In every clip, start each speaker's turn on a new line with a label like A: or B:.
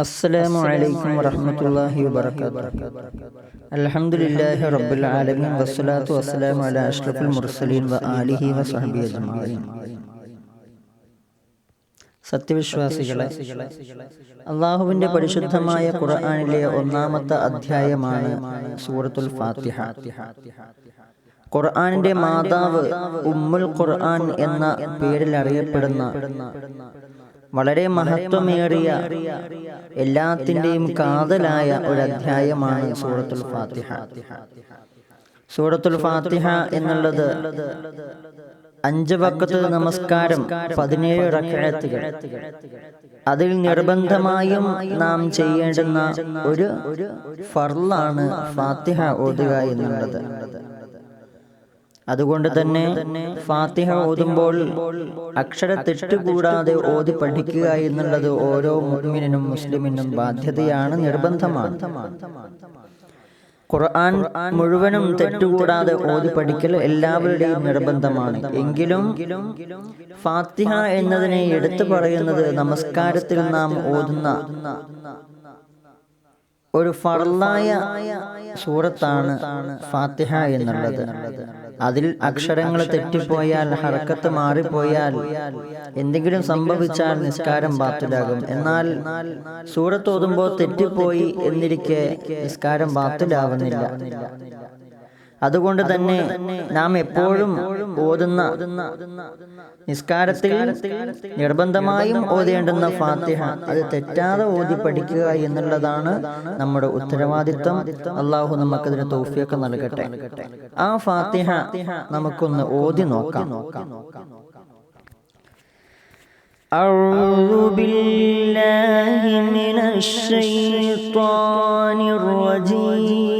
A: السلام عليكم ورحمة الله وبركاته الحمد لله رب العالمين والصلاة والسلام على أشرف المرسلين وآله وصحبه أجمعين സത്യവിശ്വാസികളെ അള്ളാഹുവിന്റെ പരിശുദ്ധമായ ഖുർആനിലെ ഒന്നാമത്തെ അധ്യായമാണ് സൂറത്തുൽ ഫാത്തിഹ ഖുർആനിന്റെ മാതാവ് ഉമ്മുൽ ഖുർആൻ എന്ന പേരിൽ അറിയപ്പെടുന്ന വളരെ മഹത്വമേറിയ എല്ലാത്തിന്റെയും കാതലായ ഒരു അധ്യായമാണ് സൂറത്തുൽ ഫാത്തിഹ. സൂറത്തുൽ ഫാത്തിഹ എന്നുള്ളത് അഞ്ച് വക്കത്ത് നമസ്കാരം പതിനേഴ് റക്കഴത്തുകൾ അതിൽ നിർബന്ധമായും നാം ചെയ്യേണ്ടുന്ന ഒരു ഫർലാണ് ഫാത്തിഹ ഓതുക എന്നുള്ളത്. അതുകൊണ്ട് തന്നെ ഫാത്തിഹ ഓതുമ്പോൾ അക്ഷര തെറ്റുകൂടാതെ ഓതി പഠിക്കുക എന്നുള്ളത് ഓരോ മുസ്ലിമിനും മുസ്ലിമിനും ബാധ്യതയാണ് നിർബന്ധമാണ്. ഖുർആൻ മുഴുവനും തെറ്റുകൂടാതെ ഓതി പഠിക്കൽ എല്ലാവരുടെയും നിർബന്ധമാണ്. എങ്കിലും ഫാത്തിഹ എന്നതിനെ എടുത്തു പറയുന്നത് നമസ്കാരത്തിൽ നാം ഓതുന്ന ഒരു ഫർലായ സൂറത്താണ് ഫാത്തിഹ എന്നുള്ളത്. അതിൽ അക്ഷരങ്ങൾ തെറ്റിപ്പോയാൽ ഹറക്കത്ത് മാറിപ്പോയാൽ എന്തെങ്കിലും സംഭവിച്ചാൽ നിസ്കാരം ബാത്തിലാകും. എന്നാൽ സൂറത്ത് ഓതുമ്പോൾ തെറ്റിപ്പോയി എന്നിരിക്കെ നിസ്കാരം ബാത്തിലാവുന്നില്ല. അതുകൊണ്ട് തന്നെ നാം എപ്പോഴും ഓതുന്ന നിസ്കാരത്തിൽ നിർബന്ധമായും ഓതേണ്ടുന്ന ഫാത്തിഹ അത് തെറ്റാതെ ഓതി പഠിക്കുക എന്നുള്ളതാണ് നമ്മുടെ ഉത്തരവാദിത്വം അള്ളാഹു നമുക്കതിന് തൗഫിയൊക്കെ നൽകട്ടെ ആ ഫാത്തിഹ നമുക്കൊന്ന് ഓതി നോക്കാം أعوذ بالله من الشيطان الرجيم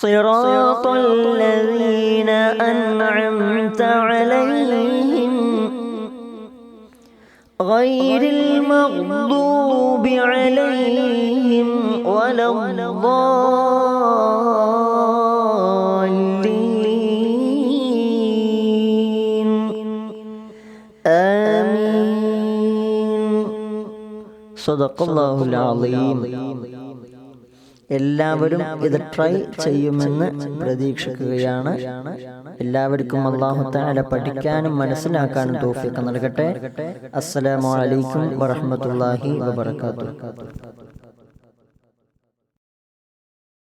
A: صراط الذين أنعمت عليهم غير المغضوب عليهم ولا الضالين. آمين. صدق الله العظيم. എല്ലാവരും ഇത് ട്രൈ ചെയ്യുമെന്ന് പ്രതീക്ഷിക്കുകയാണ്. എല്ലാവർക്കും അള്ളാഹുത്താല പഠിക്കാനും മനസ്സിലാക്കാനും തോഫിക്ക് നൽകട്ടെ. അസ്സലാമലൈക്കും വറഹമത്തല്ലാഹി വബർക്കാത്തു